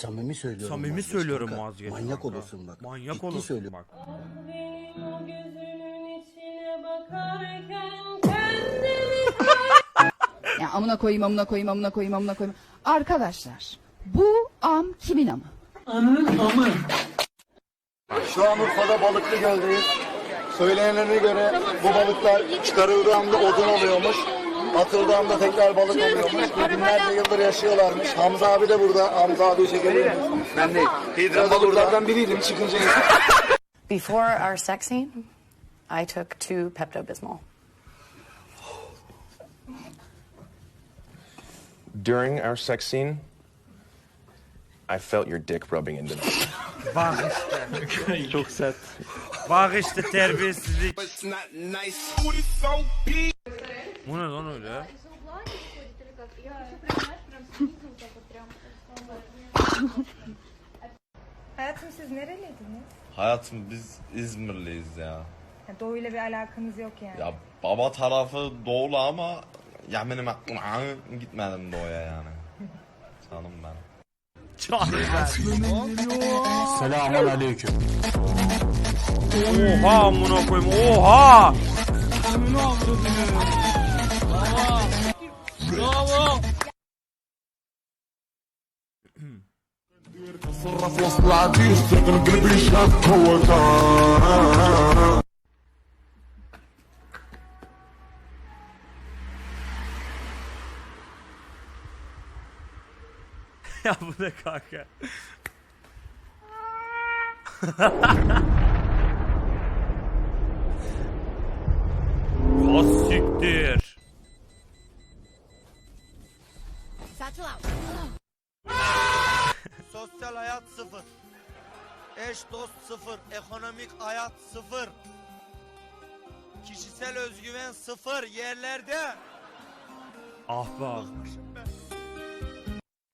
Samimi söylüyorum. Samimi vazgeç söylüyorum kanka. vazgeç. Manyak kanka. olursun bak. Manyak Ciddi olursun söylüyorum. bak. Benim o gözünün içine bakarken kendimi Ya amına koyayım amına koyayım amına koyayım amına koyayım. Arkadaşlar bu am kimin amı? Şu an Urfa'da Balıklı Göl'deyiz. Söylenene göre bu balıklar çıkarıldığında odun oluyormuş. Atıldığında tekrar balık oluyormuş. Ve binlerce yıldır yaşıyorlarmış. Hamza abi de burada. Hamza abi çekelim. Ben de. Hidra balıklardan biriydim çıkınca. Before our sex scene, I took two Pepto Bismol. During our sex scene, I felt your dick rubbing into me. Bak işte. Çok sert. Bak işte terbiyesizlik. Bu ne lan öyle? Hayatım siz nereliydiniz? Hayatım biz İzmirliyiz ya. Ya doğuyla bir alakanız yok yani. Ya baba tarafı doğulu ama ya benim aklım Aa, gitmedim doğuya yani. Canım ben. Çok güzel. Selamun aleyküm. Oha amına koyayım. Oha. ya bu ne kanka? O siktir. Sosyal hayat sıfır. Eş dost sıfır. Ekonomik hayat sıfır. Kişisel özgüven sıfır yerlerde. Ah be abi.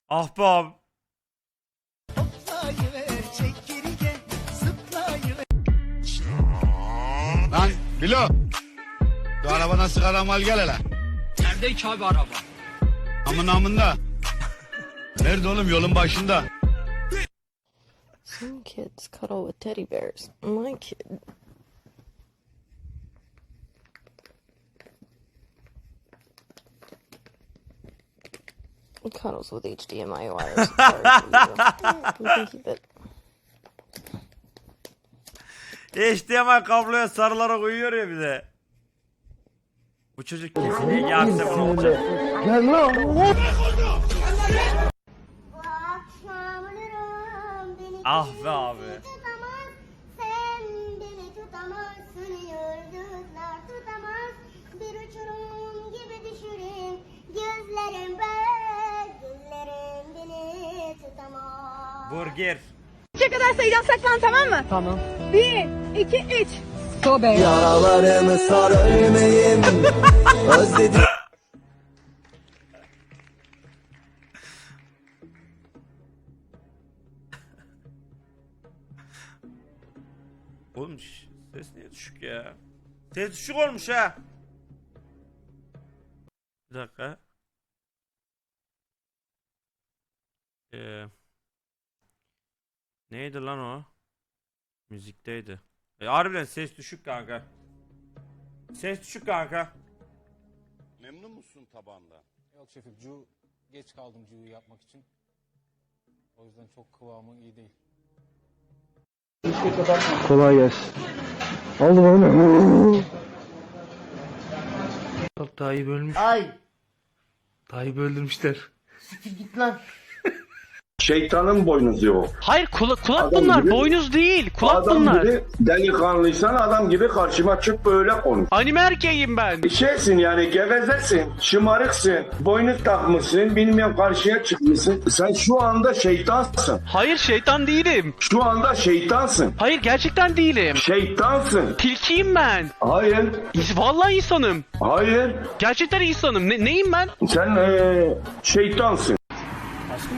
Ah be abi. Lan Bilo. Şu arabana sigara mal gel hele. Nerede ki abi araba? Amın amında. Nerede oğlum yolun başında. Some kids cuddle with teddy bears. My kid. Cuddles with HDMI wires. HDMI kabloya sarılarak uyuyor ya bir de. Bu çocuk kesin Ege Aksak'ın olacak. Ah be abi. Sen beni tutamazsın yıldızlar tutamaz Bir uçurum gibi düşürün gözlerim ben Gözlerim beni tutamaz Burger. İkiye kadar sayacağım saklan tamam mı? Tamam. Bir, iki, üç. Sobe. Yaralarımı sar ölmeyim. Özledim. Oğlum ses niye düşük ya? Ses düşük olmuş ha. Bir dakika. Ee, neydi lan o? Müzikteydi. E, harbiden ses düşük kanka. Ses düşük kanka. Memnun musun tabanda? Yok şefim cu geç kaldım cu'yu yapmak için. O yüzden çok kıvamı iyi değil. Kolay gelsin. Aldım onu. Tayyip ölmüş. Ay Tayyip öldürmüşler. git lan. Şeytanın boynuzu o. Hayır kulak, kulak Adam bunlar gibi- boynuz değil kulak Adam bunlar. gibi delikanlıysan adam gibi karşıma çık böyle konuş. Anime erkeğim ben. Şeysin yani gevezesin, şımarıksın, boynuz takmışsın, bilmiyorum karşıya çıkmışsın. Sen şu anda şeytansın. Hayır şeytan değilim. Şu anda şeytansın. Hayır gerçekten değilim. Şeytansın. Tilkiyim ben. Hayır, Vallahi insanım. hayır. Gerçekten insanım. Ne, neyim ben? Sen eee şeytansın.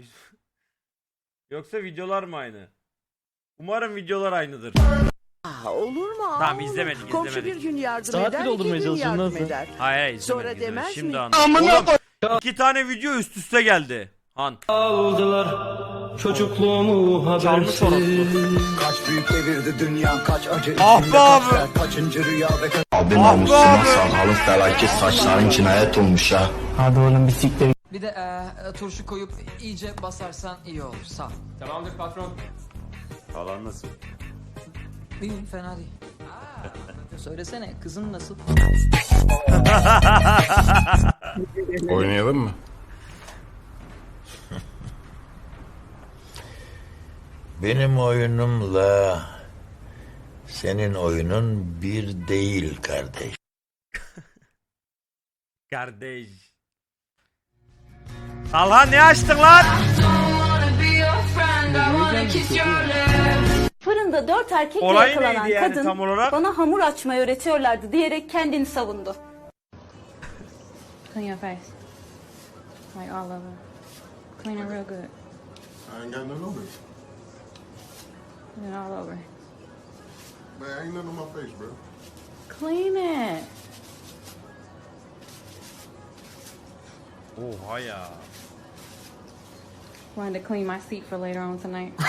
Yoksa videolar mı aynı? Umarım videolar aynıdır. Olur mu? Tamam izlemedik Komşu bir izlemedik. gün yardım Saat eder, mi doldurmaya iki gün çalışıyorsun, yardım nasıl? eder. Hayır hayır Sonra izlemedik, izlemedik. demez Şimdi mi? anladım. Oğlum, iki tane video üst üste geldi. Han. Çocukluğumu Çalmış orası. Kaç büyük devirdi dünya kaç acı Ah be abi. kaçıncı rüya ve Ah be abi. halı felaket saçların cinayet olmuş ya. Bir de e, turşu koyup iyice basarsan iyi olur. Sağ ol. Tamamdır patron. Falan nasıl? İyi fena değil. Söylesene kızın nasıl? Oynayalım mı? Benim oyunumla senin oyunun bir değil kardeş. Kardeş. Talha ne açtın lan? Fırında dört erkekle Olay yakalanan neydi yani kadın tam olarak? bana hamur açmayı öğretiyorlardı diyerek kendini savundu. Clean your face. Like all over. Clean it real good. I ain't got nothing on it. Clean it all over. Man, ain't nothing on my face, bro. Clean it. Oha ya. Wanted to clean my seat for later on tonight.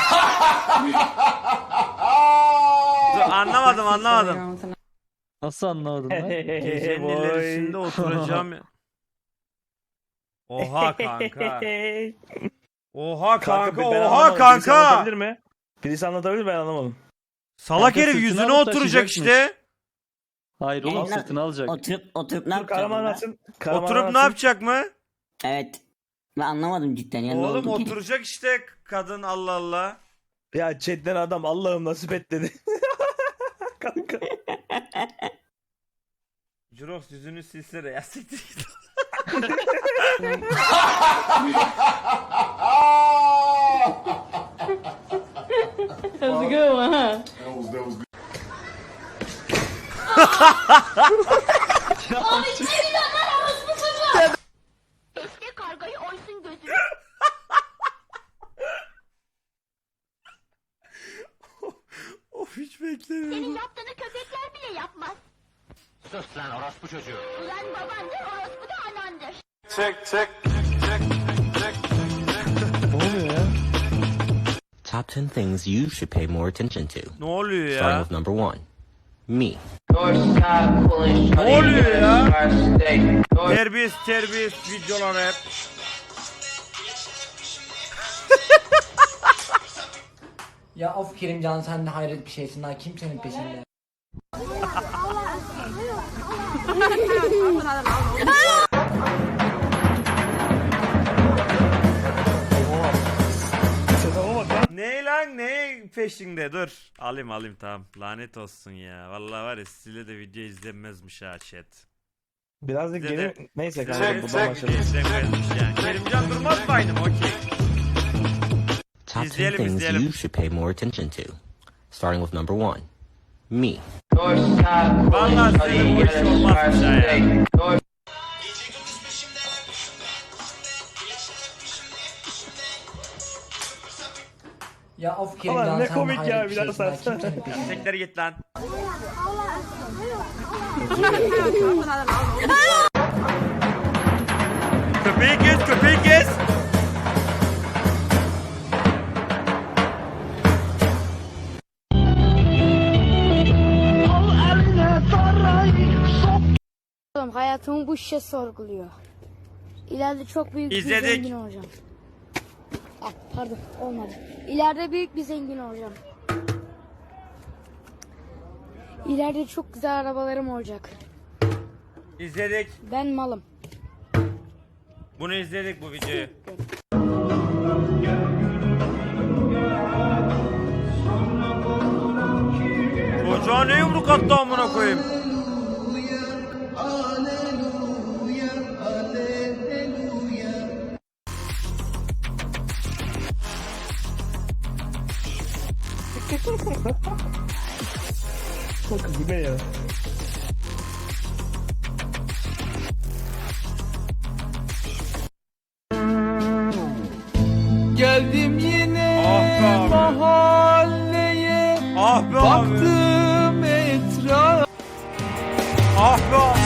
Dur, anlamadım Later anlamadım. on tonight. Nasıl anlamadın lan? Gecenin ilerisinde oturacağım ya. Oha kanka. Oha kanka, oha kanka. mi? Birisi anlatabilir ben anlamadım. Salak Kanka herif sırtına yüzüne alıp oturacak taşıyacakmış. işte. Hayır oğlum Yayınla- sırtını alacak. Oturup oturup ne yapacak? Karaman burada? atsın. Oturup ne yapacak mı? Evet. Ben anlamadım cidden ya. ne Oğlum oldu ki? oturacak işte kadın Allah Allah. Ya chatten adam Allah'ım nasip et dedi. Kanka. Jurox yüzünü silsene ya siktir git. That was a good one, huh? That Senin yaptığını köpekler bile yapmaz. Sus lan orospu çocuğu. Ulan babandır orospu da anandır. Top 10 things you should pay more attention to. Ne oluyor Starting ya? with number one. Me. Ne oluyor ya? Terbiyesiz terbiyesiz videolar hep. Ya of Kerimcan sen de hayret bir şeysin ha kimsenin peşinde. Ne lan ne peşinde dur. Alayım alayım tamam. Lanet olsun ya. Vallahi var ya sizinle de video izlenmezmiş ha chat. Biraz da Size geri neyse Size kanka de buradan video başlayalım. izlenmezmiş yani. Kerimcan durmaz mı aynı okey. Top 10 İzleyelim, things izleyelim. you should pay more attention to. Starting with number one. Me. Vallahi bu ha ya. Ya of Ulan ne komik ya bir daha sarsan. Siktir git lan. köpeği kes köpeği kes. Hayatımı bu şişe sorguluyor. İleride çok büyük İzledik. bir zengin olacağım. Ah, pardon olmadı. İleride büyük bir zengin olacağım. İleride çok güzel arabalarım olacak. İzledik. Ben malım. Bunu izledik bu videoyu. Çocuğa ne yumruk attı amına koyayım. Geldim yine Ah mahalleye Ah. Baktım etraf Ah be abi.